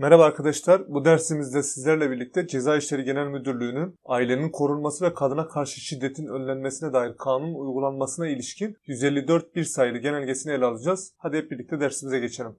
Merhaba arkadaşlar. Bu dersimizde sizlerle birlikte Ceza İşleri Genel Müdürlüğü'nün ailenin korunması ve kadına karşı şiddetin önlenmesine dair kanun uygulanmasına ilişkin 154.1 sayılı genelgesini ele alacağız. Hadi hep birlikte dersimize geçelim.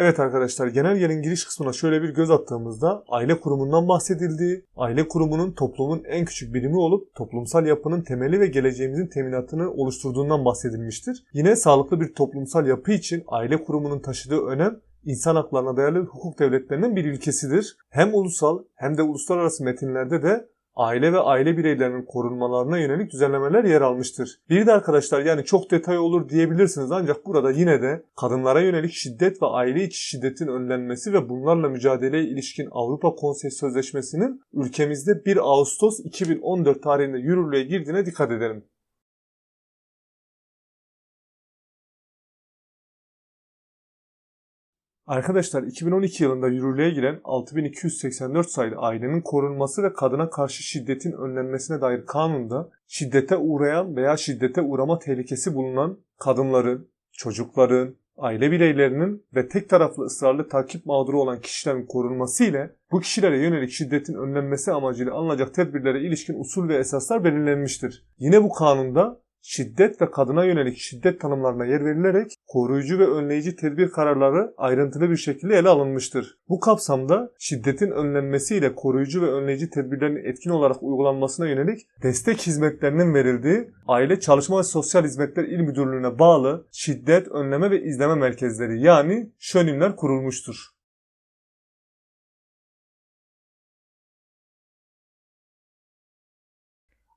Evet arkadaşlar genelgenin giriş kısmına şöyle bir göz attığımızda aile kurumundan bahsedildiği, aile kurumunun toplumun en küçük birimi olup toplumsal yapının temeli ve geleceğimizin teminatını oluşturduğundan bahsedilmiştir. Yine sağlıklı bir toplumsal yapı için aile kurumunun taşıdığı önem insan haklarına dayalı hukuk devletlerinin bir ilkesidir. Hem ulusal hem de uluslararası metinlerde de aile ve aile bireylerinin korunmalarına yönelik düzenlemeler yer almıştır. Bir de arkadaşlar yani çok detay olur diyebilirsiniz ancak burada yine de kadınlara yönelik şiddet ve aile içi şiddetin önlenmesi ve bunlarla mücadeleye ilişkin Avrupa Konseyi Sözleşmesi'nin ülkemizde 1 Ağustos 2014 tarihinde yürürlüğe girdiğine dikkat edelim. Arkadaşlar 2012 yılında yürürlüğe giren 6284 sayılı ailenin korunması ve kadına karşı şiddetin önlenmesine dair kanunda şiddete uğrayan veya şiddete uğrama tehlikesi bulunan kadınların, çocukların, aile bireylerinin ve tek taraflı ısrarlı takip mağduru olan kişilerin korunması ile bu kişilere yönelik şiddetin önlenmesi amacıyla alınacak tedbirlere ilişkin usul ve esaslar belirlenmiştir. Yine bu kanunda şiddet ve kadına yönelik şiddet tanımlarına yer verilerek koruyucu ve önleyici tedbir kararları ayrıntılı bir şekilde ele alınmıştır. Bu kapsamda şiddetin önlenmesiyle koruyucu ve önleyici tedbirlerin etkin olarak uygulanmasına yönelik destek hizmetlerinin verildiği Aile Çalışma ve Sosyal Hizmetler İl Müdürlüğü'ne bağlı şiddet önleme ve izleme merkezleri yani şönimler kurulmuştur.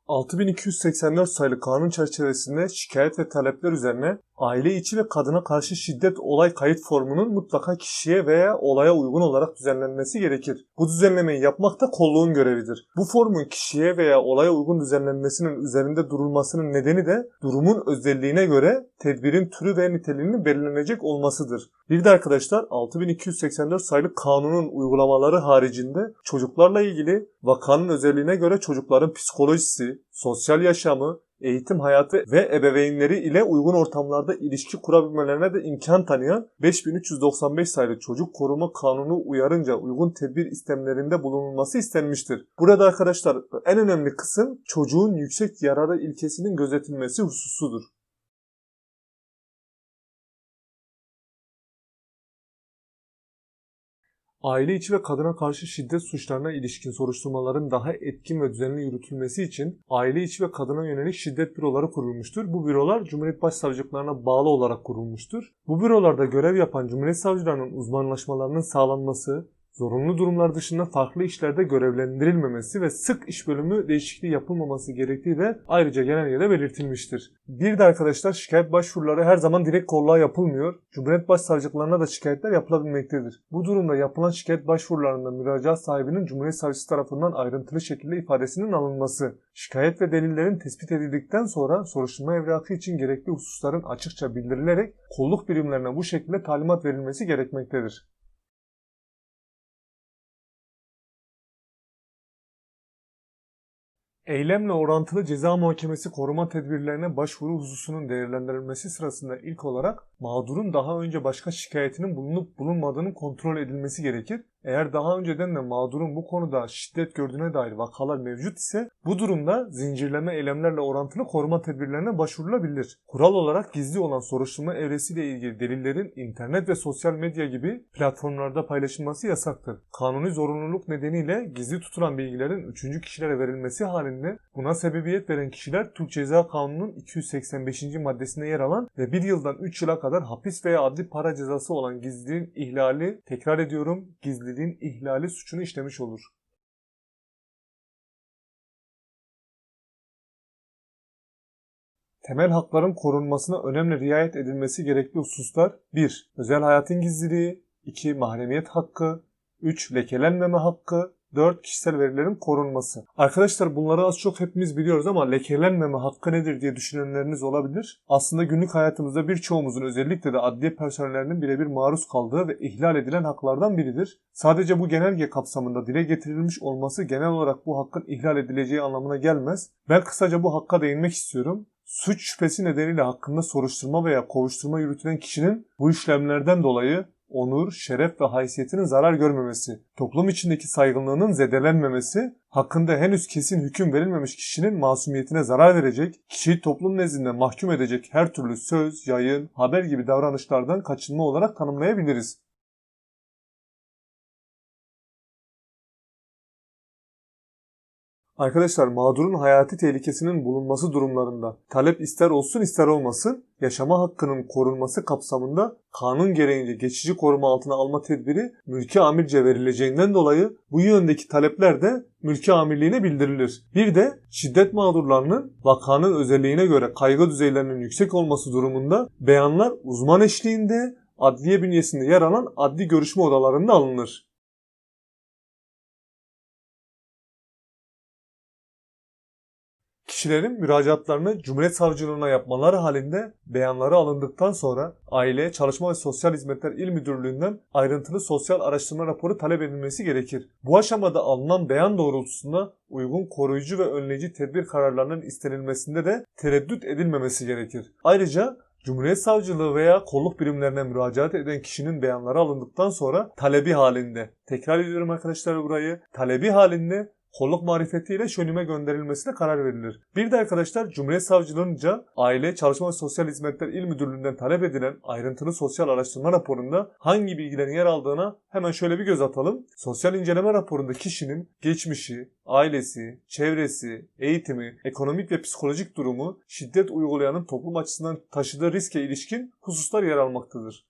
6284 sayılı kanun çerçevesinde şikayet ve talepler üzerine aile içi ve kadına karşı şiddet olay kayıt formunun mutlaka kişiye veya olaya uygun olarak düzenlenmesi gerekir. Bu düzenlemeyi yapmak da kolluğun görevidir. Bu formun kişiye veya olaya uygun düzenlenmesinin üzerinde durulmasının nedeni de durumun özelliğine göre tedbirin türü ve niteliğinin belirlenecek olmasıdır. Bir de arkadaşlar 6284 sayılı kanunun uygulamaları haricinde çocuklarla ilgili vakanın özelliğine göre çocukların psikolojisi, sosyal yaşamı, eğitim hayatı ve ebeveynleri ile uygun ortamlarda ilişki kurabilmelerine de imkan tanıyan 5395 sayılı çocuk koruma kanunu uyarınca uygun tedbir istemlerinde bulunulması istenmiştir. Burada arkadaşlar en önemli kısım çocuğun yüksek yararı ilkesinin gözetilmesi hususudur. Aile içi ve kadına karşı şiddet suçlarına ilişkin soruşturmaların daha etkin ve düzenli yürütülmesi için aile içi ve kadına yönelik şiddet büroları kurulmuştur. Bu bürolar Cumhuriyet Başsavcılıklarına bağlı olarak kurulmuştur. Bu bürolarda görev yapan Cumhuriyet Savcılarının uzmanlaşmalarının sağlanması, zorunlu durumlar dışında farklı işlerde görevlendirilmemesi ve sık iş bölümü değişikliği yapılmaması gerektiği de ayrıca genelgede belirtilmiştir. Bir de arkadaşlar şikayet başvuruları her zaman direkt kolluğa yapılmıyor. Cumhuriyet Başsavcılıklarına da şikayetler yapılabilmektedir. Bu durumda yapılan şikayet başvurularında müracaat sahibinin Cumhuriyet Savcısı tarafından ayrıntılı şekilde ifadesinin alınması, şikayet ve delillerin tespit edildikten sonra soruşturma evrakı için gerekli hususların açıkça bildirilerek kolluk birimlerine bu şekilde talimat verilmesi gerekmektedir. Eylemle orantılı ceza muhakemesi koruma tedbirlerine başvuru hususunun değerlendirilmesi sırasında ilk olarak mağdurun daha önce başka şikayetinin bulunup bulunmadığının kontrol edilmesi gerekir. Eğer daha önceden de mağdurun bu konuda şiddet gördüğüne dair vakalar mevcut ise bu durumda zincirleme eylemlerle orantılı koruma tedbirlerine başvurulabilir. Kural olarak gizli olan soruşturma evresiyle ilgili delillerin internet ve sosyal medya gibi platformlarda paylaşılması yasaktır. Kanuni zorunluluk nedeniyle gizli tutulan bilgilerin üçüncü kişilere verilmesi halinde buna sebebiyet veren kişiler Türk Ceza Kanunu'nun 285. maddesinde yer alan ve 1 yıldan 3 yıla kadar hapis veya adli para cezası olan gizliliğin ihlali, tekrar ediyorum gizliliğin gizliliğin ihlali suçunu işlemiş olur. Temel hakların korunmasına önemli riayet edilmesi gerekli hususlar 1. Özel hayatın gizliliği 2. Mahremiyet hakkı 3. Lekelenmeme hakkı 4. Kişisel verilerin korunması. Arkadaşlar bunları az çok hepimiz biliyoruz ama lekelenmeme hakkı nedir diye düşünenleriniz olabilir. Aslında günlük hayatımızda birçoğumuzun özellikle de adliye personellerinin birebir maruz kaldığı ve ihlal edilen haklardan biridir. Sadece bu genelge kapsamında dile getirilmiş olması genel olarak bu hakkın ihlal edileceği anlamına gelmez. Ben kısaca bu hakka değinmek istiyorum. suç şüphesi nedeniyle hakkında soruşturma veya kovuşturma yürütülen kişinin bu işlemlerden dolayı onur, şeref ve haysiyetinin zarar görmemesi, toplum içindeki saygınlığının zedelenmemesi, hakkında henüz kesin hüküm verilmemiş kişinin masumiyetine zarar verecek, kişiyi toplum nezdinde mahkum edecek her türlü söz, yayın, haber gibi davranışlardan kaçınma olarak tanımlayabiliriz. Arkadaşlar mağdurun hayati tehlikesinin bulunması durumlarında talep ister olsun ister olmasın yaşama hakkının korunması kapsamında kanun gereğince geçici koruma altına alma tedbiri mülki amirce verileceğinden dolayı bu yöndeki talepler de mülki amirliğine bildirilir. Bir de şiddet mağdurlarının vakanın özelliğine göre kaygı düzeylerinin yüksek olması durumunda beyanlar uzman eşliğinde adliye bünyesinde yer alan adli görüşme odalarında alınır. Kişilerin müracaatlarını Cumhuriyet Savcılığına yapmaları halinde beyanları alındıktan sonra Aile, Çalışma ve Sosyal Hizmetler İl Müdürlüğü'nden ayrıntılı sosyal araştırma raporu talep edilmesi gerekir. Bu aşamada alınan beyan doğrultusunda uygun koruyucu ve önleyici tedbir kararlarının istenilmesinde de tereddüt edilmemesi gerekir. Ayrıca Cumhuriyet Savcılığı veya kolluk birimlerine müracaat eden kişinin beyanları alındıktan sonra talebi halinde, tekrar ediyorum arkadaşlar burayı, talebi halinde kolluk marifetiyle şönüme gönderilmesine karar verilir. Bir de arkadaşlar Cumhuriyet Savcılığınca Aile, Çalışma ve Sosyal Hizmetler İl Müdürlüğü'nden talep edilen ayrıntılı sosyal araştırma raporunda hangi bilgilerin yer aldığına hemen şöyle bir göz atalım. Sosyal inceleme raporunda kişinin geçmişi, ailesi, çevresi, eğitimi, ekonomik ve psikolojik durumu, şiddet uygulayanın toplum açısından taşıdığı riske ilişkin hususlar yer almaktadır.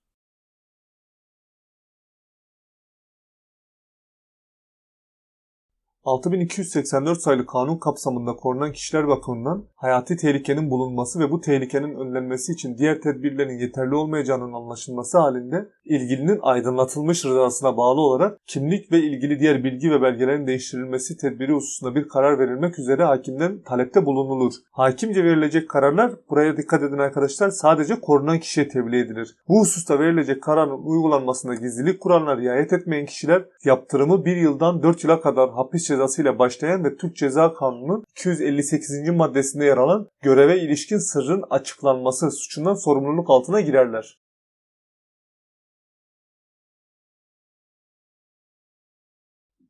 6284 sayılı kanun kapsamında korunan kişiler bakımından hayati tehlikenin bulunması ve bu tehlikenin önlenmesi için diğer tedbirlerin yeterli olmayacağının anlaşılması halinde ilgilinin aydınlatılmış rızasına bağlı olarak kimlik ve ilgili diğer bilgi ve belgelerin değiştirilmesi tedbiri hususunda bir karar verilmek üzere hakimden talepte bulunulur. Hakimce verilecek kararlar buraya dikkat edin arkadaşlar sadece korunan kişiye tebliğ edilir. Bu hususta verilecek kararın uygulanmasında gizlilik kuralına riayet etmeyen kişiler yaptırımı 1 yıldan 4 yıla kadar hapis cezası ile başlayan ve Türk Ceza Kanunu'nun 258. maddesinde yer alan göreve ilişkin sırrın açıklanması suçundan sorumluluk altına girerler.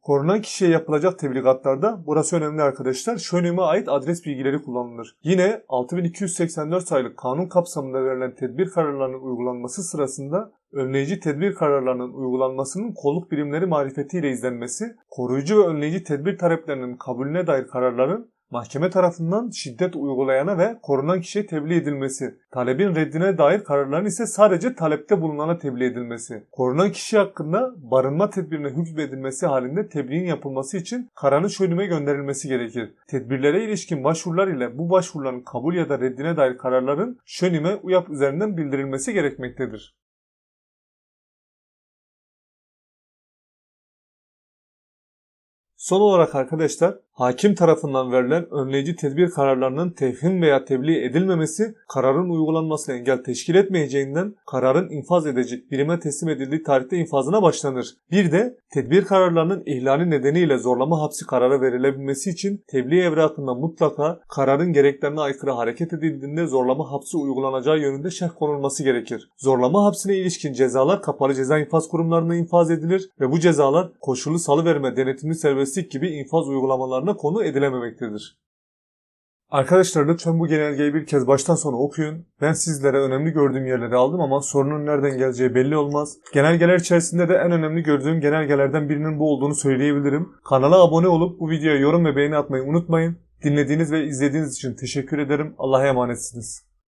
Korunan kişiye yapılacak tebligatlarda burası önemli arkadaşlar. Şönüme ait adres bilgileri kullanılır. Yine 6284 sayılı kanun kapsamında verilen tedbir kararlarının uygulanması sırasında önleyici tedbir kararlarının uygulanmasının kolluk birimleri marifetiyle izlenmesi, koruyucu ve önleyici tedbir taleplerinin kabulüne dair kararların mahkeme tarafından şiddet uygulayana ve korunan kişiye tebliğ edilmesi, talebin reddine dair kararların ise sadece talepte bulunana tebliğ edilmesi, korunan kişi hakkında barınma tedbirine hükmedilmesi halinde tebliğin yapılması için kararın şönüme gönderilmesi gerekir. Tedbirlere ilişkin başvurular ile bu başvuruların kabul ya da reddine dair kararların şönüme UYAP üzerinden bildirilmesi gerekmektedir. Son olarak arkadaşlar hakim tarafından verilen önleyici tedbir kararlarının tevhim veya tebliğ edilmemesi kararın uygulanmasına engel teşkil etmeyeceğinden kararın infaz edecek birime teslim edildiği tarihte infazına başlanır. Bir de tedbir kararlarının ihlali nedeniyle zorlama hapsi kararı verilebilmesi için tebliğ evrakında mutlaka kararın gereklerine aykırı hareket edildiğinde zorlama hapsi uygulanacağı yönünde şerh konulması gerekir. Zorlama hapsine ilişkin cezalar kapalı ceza infaz kurumlarına infaz edilir ve bu cezalar koşullu salıverme, denetimli serbestlik gibi infaz uygulamalarına kararlarına konu edilememektedir. Arkadaşlar lütfen bu genelgeyi bir kez baştan sona okuyun. Ben sizlere önemli gördüğüm yerleri aldım ama sorunun nereden geleceği belli olmaz. Genelgeler içerisinde de en önemli gördüğüm genelgelerden birinin bu olduğunu söyleyebilirim. Kanala abone olup bu videoya yorum ve beğeni atmayı unutmayın. Dinlediğiniz ve izlediğiniz için teşekkür ederim. Allah'a emanetsiniz.